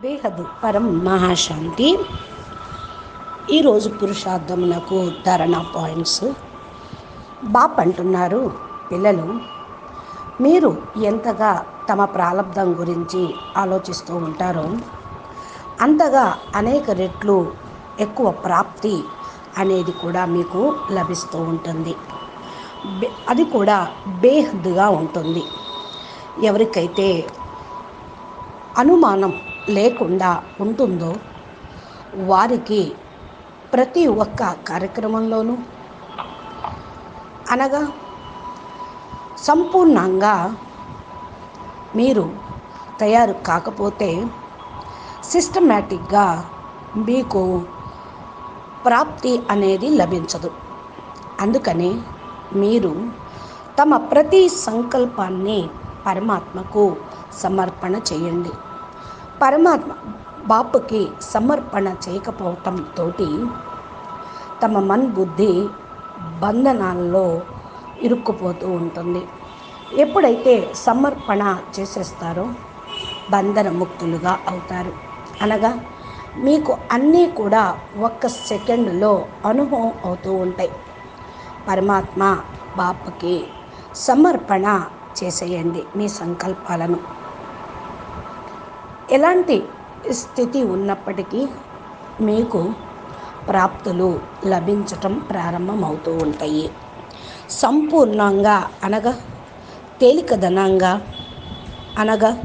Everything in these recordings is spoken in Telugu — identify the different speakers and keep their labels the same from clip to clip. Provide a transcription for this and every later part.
Speaker 1: బేహద్ పరం మహాశాంతి. ఈరోజు పురుషార్థమునకు ధరణ పాయింట్స్. బాప్ అంటున్నారు పిల్లలు మీరు ఎంతగా తమ ప్రారంధం గురించి ఆలోచిస్తూ ఉంటారో అంతగా అనేక రెట్లు ఎక్కువ ప్రాప్తి అనేది కూడా మీకు లభిస్తూ ఉంటుంది. అది కూడా బేహద్దుగా ఉంటుంది. ఎవరికైతే అనుమానం లేకుండా ఉంటుందో వారికి ప్రతి ఒక్క కార్యక్రమంలోనూ. అనగా సంపూర్ణంగా మీరు తయారు కాకపోతే సిస్టమేటిక్గా మీకు ప్రాప్తి అనేది లభించదు. అందుకని మీరు తమ ప్రతి సంకల్పాన్ని పరమాత్మకు సమర్పణ చేయండి. పరమాత్మ బాపుకి సమర్పణ చేయకపోవటంతో తమ మన్ బుద్ధి బంధనాల్లో ఇరుక్కుపోతూ ఉంటుంది. ఎప్పుడైతే సమర్పణ చేసేస్తారో బంధన ముక్తులుగా అవుతారు. అనగా మీకు అన్నీ కూడా ఒక్క సెకండ్లో అనుభవం అవుతూ ఉంటాయి. పరమాత్మ బాపుకి సమర్పణ చేసేయండి మీ సంకల్పాలను. ఎలాంటి స్థితి ఉన్నప్పటికీ మీకు ప్రాప్తులు లభించటం ప్రారంభమవుతూ ఉంటాయి. సంపూర్ణంగా అనగా తేలికదనంగా అనగా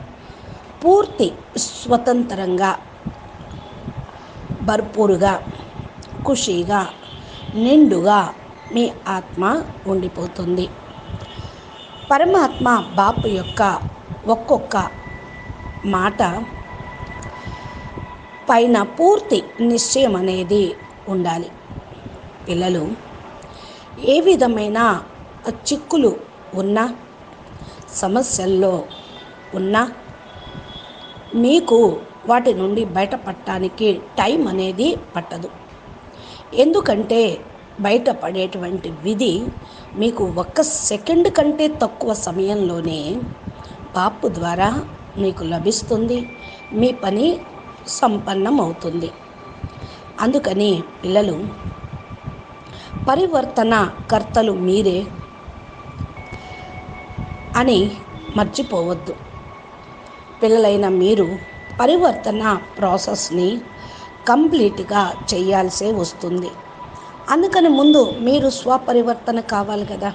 Speaker 1: పూర్తి స్వతంత్రంగా భర్పూరుగా ఖుషీగా నిండుగా మీ ఆత్మ ఉండిపోతుంది. పరమాత్మ బాపు యొక్క ఒక్కొక్క మాట పైన పూర్తి నిశ్చయం అనేది ఉండాలి. పిల్లలు ఏ విధమైన చిక్కులు ఉన్నా సమస్యల్లో ఉన్నా మీకు వాటి నుండి బయటపడటానికి టైం అనేది పట్టదు. ఎందుకంటే బయటపడేటువంటి విధి మీకు ఒక్క సెకండ్ కంటే తక్కువ సమయంలోనే పాపు ద్వారా మీకు లభిస్తుంది మీ పని సంపన్నం అవుతుంది అందుకని పిల్లలు పరివర్తన కర్తలు మీరే అని మర్చిపోవద్దు. పిల్లలైన మీరు పరివర్తన ప్రాసెస్ని కంప్లీట్గా చేయాల్సే వస్తుంది. అందుకని ముందు మీరు స్వపరివర్తన కావాలి కదా.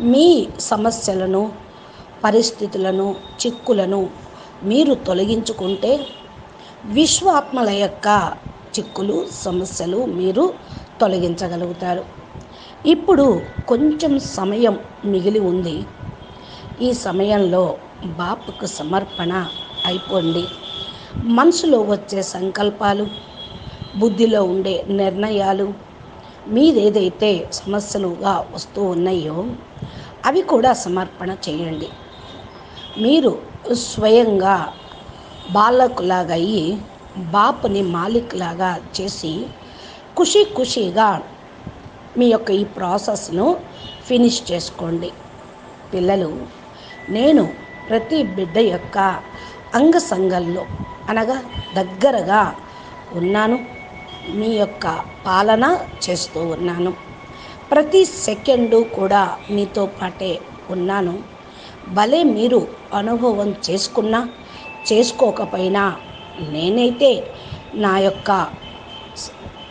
Speaker 1: మీ సమస్యలను పరిస్థితులను చిక్కులను మీరు తొలగించుకుంటే విశ్వాత్మల యొక్క చిక్కులు సమస్యలు మీరు తొలగించగలుగుతారు. ఇప్పుడు కొంచెం సమయం మిగిలి ఉంది. ఈ సమయంలో బాపుకు సమర్పణ అయిపోండి. మనసులో వచ్చే సంకల్పాలు బుద్ధిలో ఉండే నిర్ణయాలు మీదేదైతే సమస్యలుగా వస్తూ ఉన్నాయో అవి కూడా సమర్పణ చేయండి. మీరు స్వయంగా బాలకులాగా అయ్యి బాపుని మాలిక్లాగా చేసి ఖుషి ఖుషిగా మీ యొక్క ఈ ప్రాసెస్ను ఫినిష్ చేసుకోండి. పిల్లలు నేను ప్రతి బిడ్డ యొక్క అంగసంగంలో అనగా దగ్గరగా ఉన్నాను. మీ యొక్క పాలన చేస్తూ ఉన్నాను. ప్రతి సెకండు కూడా మీతో పాటే ఉన్నాను. భలే మీరు అనుభవం చేసుకున్నా చేసుకోకపోయినా నేనైతే నా యొక్క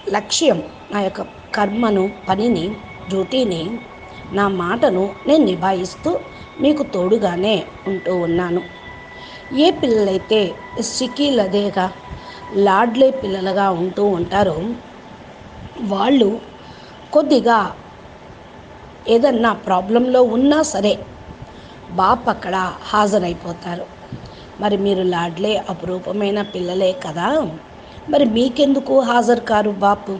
Speaker 1: లక్ష్యం నా యొక్క కర్మను పనిని డ్యూటీని నా మాటను నేను నిభాయిస్తూ మీకు తోడుగానే ఉంటూ ఉన్నాను. ఏ పిల్లలైతే సికీలదేగా లాడ్లే పిల్లలుగా ఉంటూ ఉంటారో వాళ్ళు కొద్దిగా ఏదన్నా ప్రాబ్లంలో ఉన్నా సరే బాప్ అక్కడ హాజరైపోతారు. మరి మీరు లాడ్లే అపురూపమైన పిల్లలే కదా. మరి మీకెందుకు హాజరు కారు బాపు?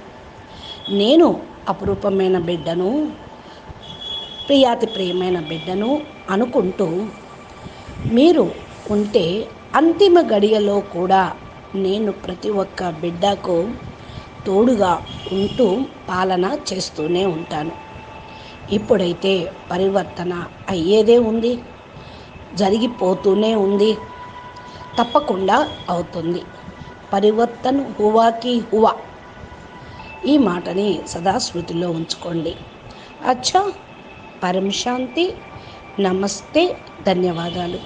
Speaker 1: నేను అపురూపమైన బిడ్డను ప్రియాతి ప్రియమైన బిడ్డను అనుకుంటూ మీరు ఉంటే అంతిమ గడియలో కూడా నేను ప్రతి ఒక్క బిడ్డకు తోడుగా ఉంటూ పాలన చేస్తూనే ఉంటాను. ఇప్పుడైతే పరివర్తన అయ్యేదే ఉంది జరిగిపోతూనే ఉంది తప్పకుండా అవుతుంది. పరివర్తన్ హువాకి హువా. ఈ మాటని సదా స్మృతిలో ఉంచుకోండి. అచ్చా పరం శాంతి నమస్తే ధన్యవాదాలు.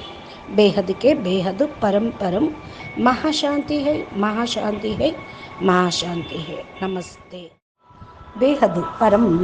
Speaker 1: బేహద్కే బేహద్ పరం పరం మహాశాంతి హై మహాశాంతి హై మహాశాంతి హై నమస్తే. బేహద్ పరం